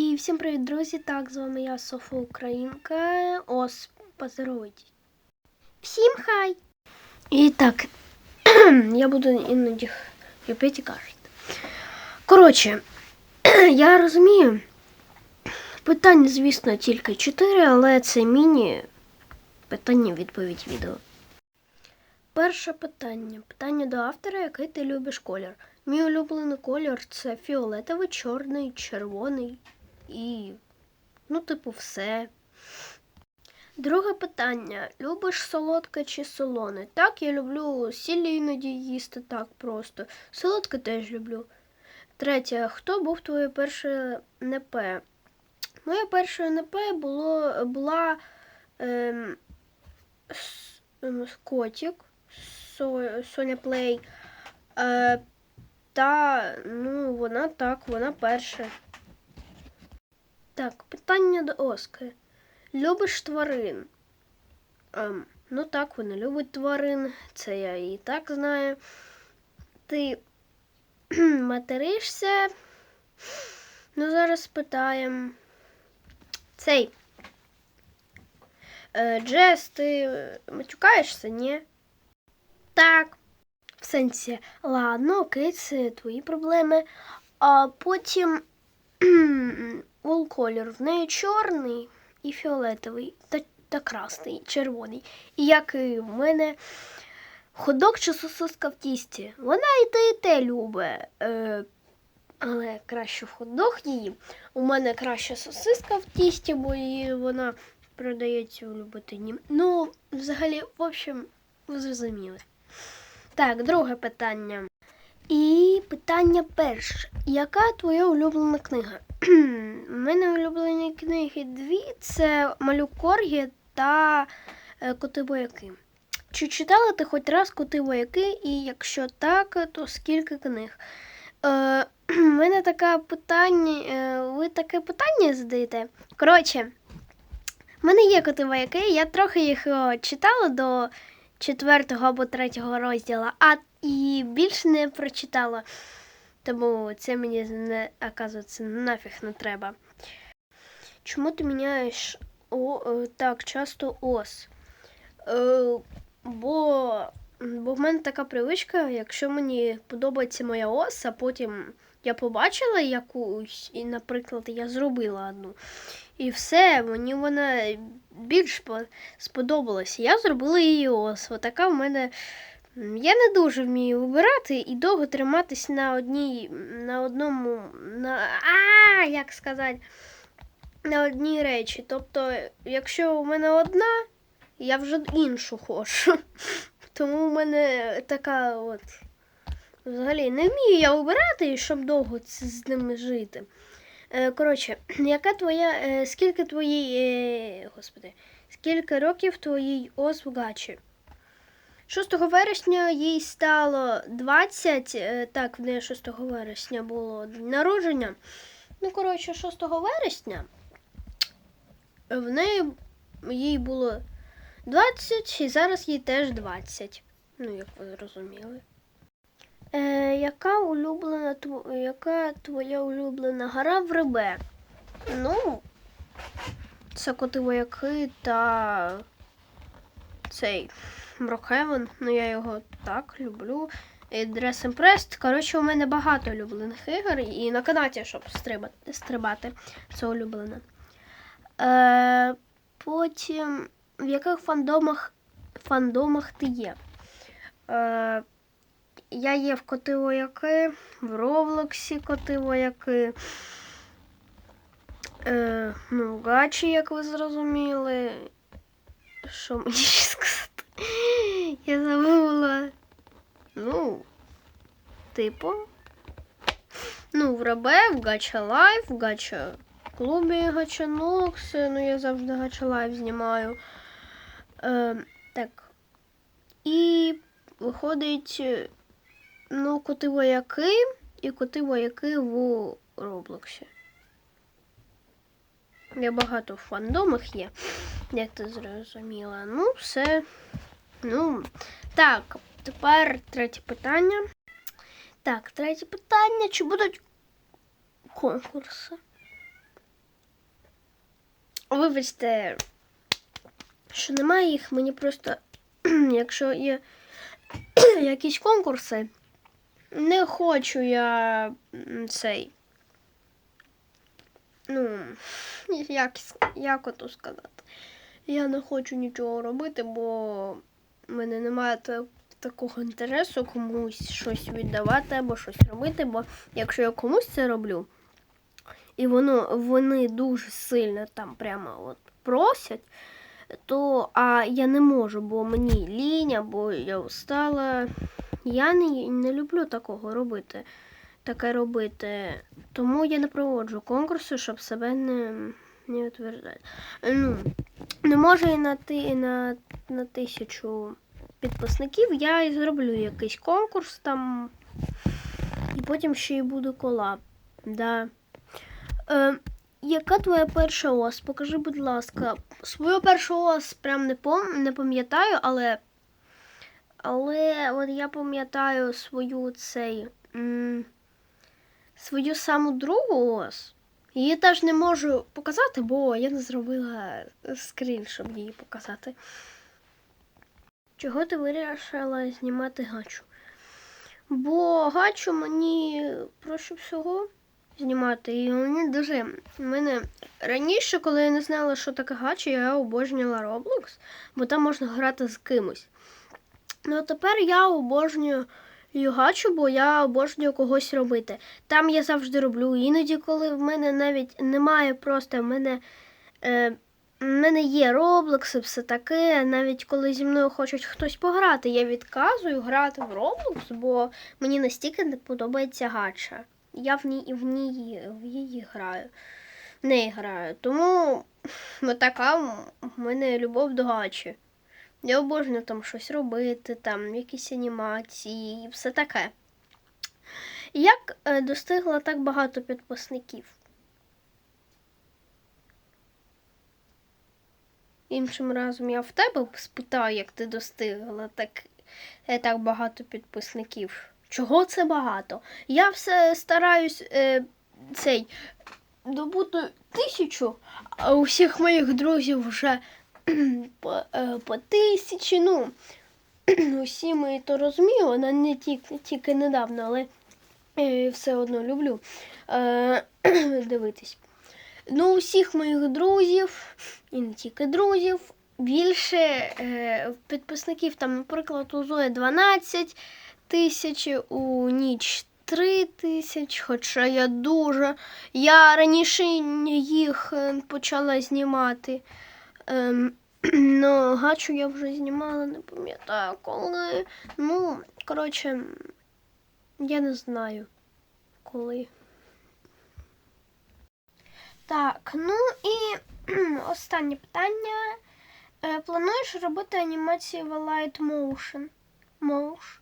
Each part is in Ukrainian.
І всім привіт, друзі! Так, з вами я Софа Українка. Ос поздоровайтесь. Всім хай! І так, я буду іноді і кажете. Коротше, я розумію. Питань, звісно, тільки 4, але це міні питання відповідь відео. Перше питання. Питання до автора, який ти любиш колір. Мій улюблений колір це фіолетовий, чорний, червоний і, ну, типу, все. Друге питання. Любиш солодке чи солоне? Так, я люблю сіль іноді їсти так просто. Солодке теж люблю. Третє. Хто був твоє перше НП? Моє перше НП було, була ем, с- ем, котик, Со- Соня Плей. Е, та, ну, вона так, вона перша. Так, питання до Оски. Любиш тварин? Ем, ну так, вона любить тварин, це я і так знаю. Ти материшся? Ну, зараз питаємо. Цей. Е, Джес, ти матюкаєшся, ні? Так. В сенсі, ладно, окей, це твої проблеми. А потім вол колір. В неї чорний і фіолетовий, та, та красний, червоний. І як і в мене ходок чи сосиска в тісті. Вона і те, і те любить. Е, але краще в ходок її. У мене краще сосиска в тісті, бо її вона продається у Люботині. Ну, взагалі, в общем, ви зрозуміли. Так, друге питання. І питання перше. Яка твоя улюблена книга? У мене улюблені книги дві: це Малюк Коргі та е, Коти вояки. Чи читала ти хоч раз коти вояки, і якщо так, то скільки книг? Е, мене таке питання. е, Ви таке питання задаєте? Коротше, в мене є коти вояки, я трохи їх читала до четвертого або третього розділу, а і більше не прочитала. Тому це мені не оказується нафіг не треба. Чому ти міняєш о, е, так часто ос? Е, бо, бо в мене така привичка, якщо мені подобається моя ос, а потім я побачила якусь, і, наприклад, я зробила одну. І все, мені вона більш по- сподобалася. Я зробила її ос. Отака в мене. Я не дуже вмію вибирати і довго триматись на одній, на одному, на а, як сказати, на одній речі. Тобто, якщо у мене одна, я вже іншу хочу. Тому в мене така от. Взагалі, не вмію я вибирати, щоб довго з ними жити. Е, Коротше, яка твоя. е, Скільки твоїй. е, Господи, скільки років твоїй ос в гачі? 6 вересня їй стало 20, е, так, в неї 6 вересня було народження. Ну, коротше, 6 вересня в неї їй було 20, і зараз їй теж 20. Ну, як ви зрозуміли. Е, яка улюблена тво- яка твоя улюблена гра в РБ? Ну, це коти вояки та цей Брокхевен. Ну, я його так люблю. Dress Impressed. Коротше, у мене багато улюблених ігор, і на канаті, щоб стрибати, стрибати це улюблене. Е, потім, в яких фандомах, фандомах ти є? Е, я є в коти вояки, в Роблоксі коти вояки. Е, ну, Гачі, як ви зрозуміли. Що мені ще сказати? Я забула. Ну, типу. Ну, в Рабе, в Гача Лайф, в Гача клубі Гача Нокс. Ну, я завжди Гача Лайф знімаю. Е, так. І виходить, е, ну, коти вояки і коти вояки в Роблоксі. Я багато в фандомах є, як ти зрозуміла. Ну, все. Ну, так, тепер третє питання. Так, третє питання. Чи будуть конкурси? Вибачте, що немає їх, мені просто, якщо є якісь конкурси, не хочу я цей. Ну, як, як ото сказати. Я не хочу нічого робити, бо в мене немає такого інтересу комусь щось віддавати або щось робити, бо якщо я комусь це роблю, і воно, вони дуже сильно там прямо от просять, то а я не можу, бо мені лінь, або я устала. Я не, не люблю такого робити, таке робити. Тому я не проводжу конкурси, щоб себе не, не утверждати. Ну, не може і на, ти, на, на тисячу підписників я і зроблю якийсь конкурс там. І потім ще й буде колаб. Да. Е, яка твоя перша ос? Покажи, будь ласка. Свою першу ос прям не, пом... не пам'ятаю, але. Але от я пам'ятаю свою цей. М... Свою саму другу ос. Її теж не можу показати, бо я не зробила скрін, щоб її показати. Чого ти вирішила знімати гачу? Бо гачу мені проще всього знімати. І мені дуже. Мене раніше, коли я не знала, що таке гача, я обожнювала Roblox, бо там можна грати з кимось. Ну тепер я обожнюю гачу, бо я обожнюю когось робити. Там я завжди роблю. Іноді, коли в мене навіть немає просто в мене. Е, в мене є Roblox і все таке. Навіть коли зі мною хочуть хтось пограти, я відказую грати в Roblox, бо мені настільки не подобається гача. Я в ній в ній в її граю. В неї граю. Тому така в мене любов до гачі. Я обожнюю там щось робити, там якісь анімації і все таке. Як е, достигла так багато підписників? Іншим разом я в тебе спитаю, як ти достигла так, е, так багато підписників. Чого це багато? Я все стараюсь е, цей добути тисячу, а у всіх моїх друзів вже по, е, по тисячі. Ну, усі ми то розуміємо, вона не тільки, тільки недавно, але е, все одно люблю е, дивитись. Ну, усіх моїх друзів, і не тільки друзів, більше е, підписників, там, наприклад, у Зої 12 тисяч, у ніч 3 тисяч, хоча я дуже. Я раніше їх е, почала знімати. Ем, ну, гачу я вже знімала, не пам'ятаю коли. Ну, коротше, я не знаю коли. Так, ну і останнє питання. Е, Плануєш робити анімації в Light Motion? Motion?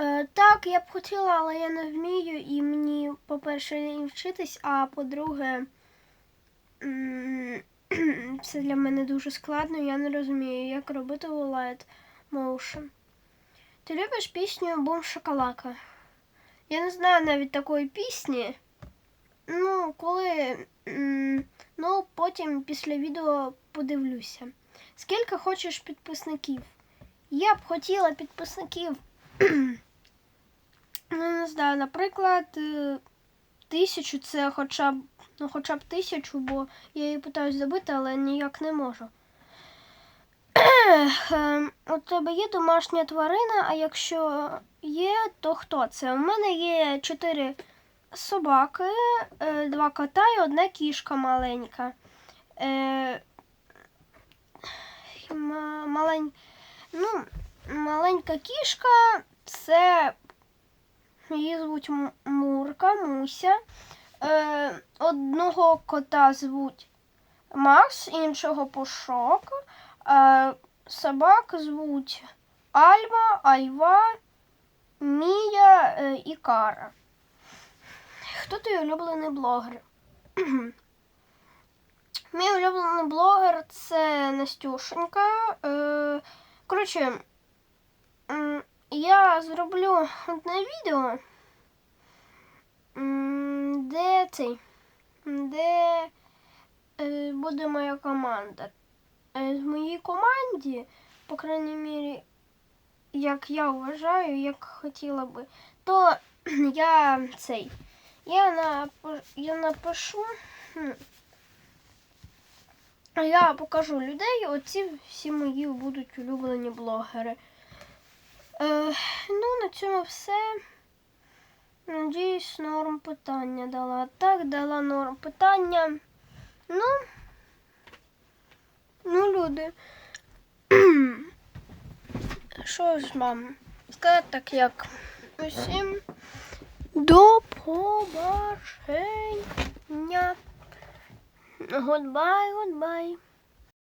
Е, так, я б хотіла, але я не вмію, і мені, по-перше, не вчитись, а по-друге, це для мене дуже складно, я не розумію, як робити в Light Motion. Ти любиш пісню Бум Шоколака? Я не знаю навіть такої пісні. Ну, коли. Ну, потім після відео подивлюся. Скільки хочеш підписників? Я б хотіла підписників. Ну, не знаю, наприклад, е, тисячу це хоча б, ну, хоча б тисячу, бо я її питаюсь забити, але ніяк не можу. Ем, У тебе є домашня тварина, а якщо є, то хто це? У мене є чотири собаки, е, два кота і одна кішка маленька. Е, малень... ну, маленька кішка це її звуть Мурка, Муся. Е, одного кота звуть Макс, іншого Пушок. Собак звуть Альма, Айва, Мія і Кара. Хто твій улюблений блогер? Мій улюблений блогер це Настюшенька. Е, коротше, я зроблю одне відео, де цей, де е, буде моя команда. Е, в моїй команді, по крайній мірі, як я вважаю, як хотіла би, то я цей. Я, напи- я напишу. Я покажу людей, оці всі мої будуть улюблені блогери. Е, ну, на цьому все. Надіюсь, норм питання дала. Так, дала норм питання. Ну, ну, люди. Що ж вам сказати так, як усім до побачення. Goodbye, goodbye.